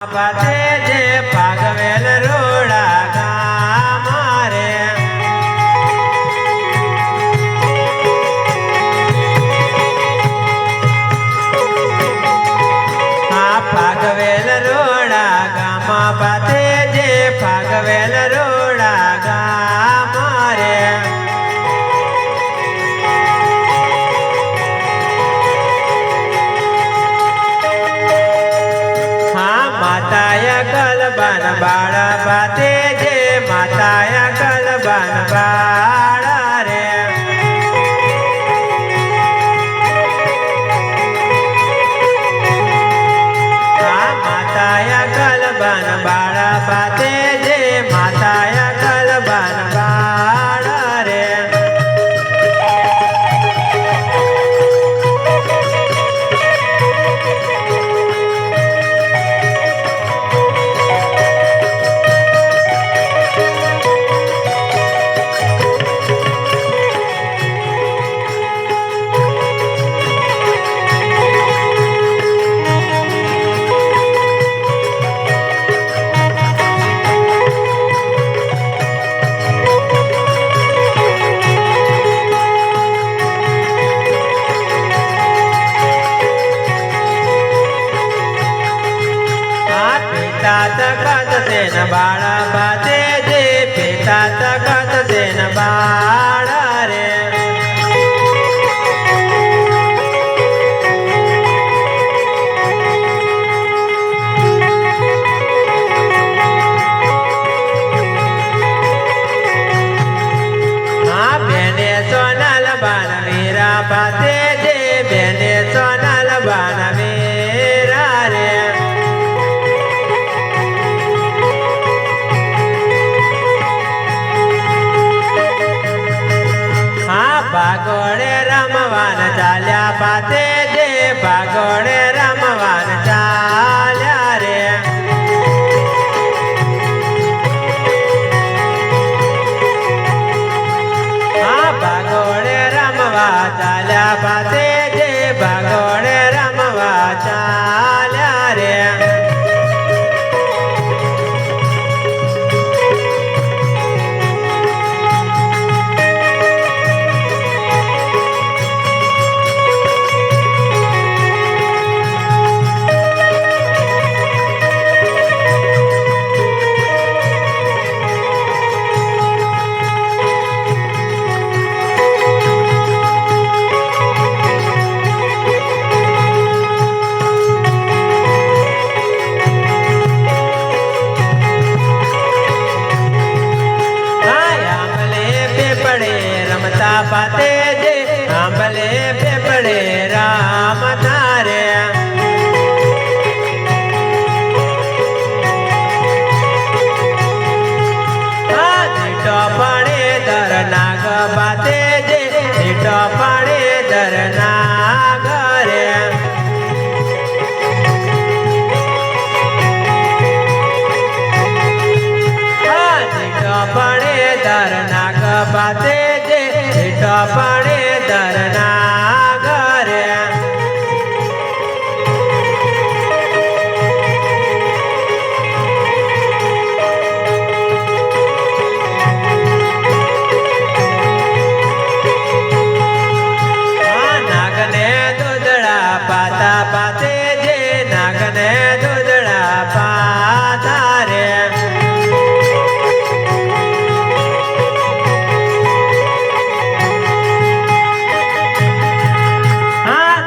પાસે જે પાગવેલ રોડા ગામ રે આ પાગવેલ રોડા ગામા પાસે જે પાગવેલ રોડા કલબન બાળ પાતે જે માતાયા કલબન બાળ પિતા તકત તેન બાળ બાતે જે પિતા તકત તેન બાળ રે. હા બેને સોનલ બાન મીરા બાતે પાસે જે ભાગોળ રમવાન ચાલ્યા રે. આ ભાગોળ રમવા ચાલ્યા પાસે zapatos.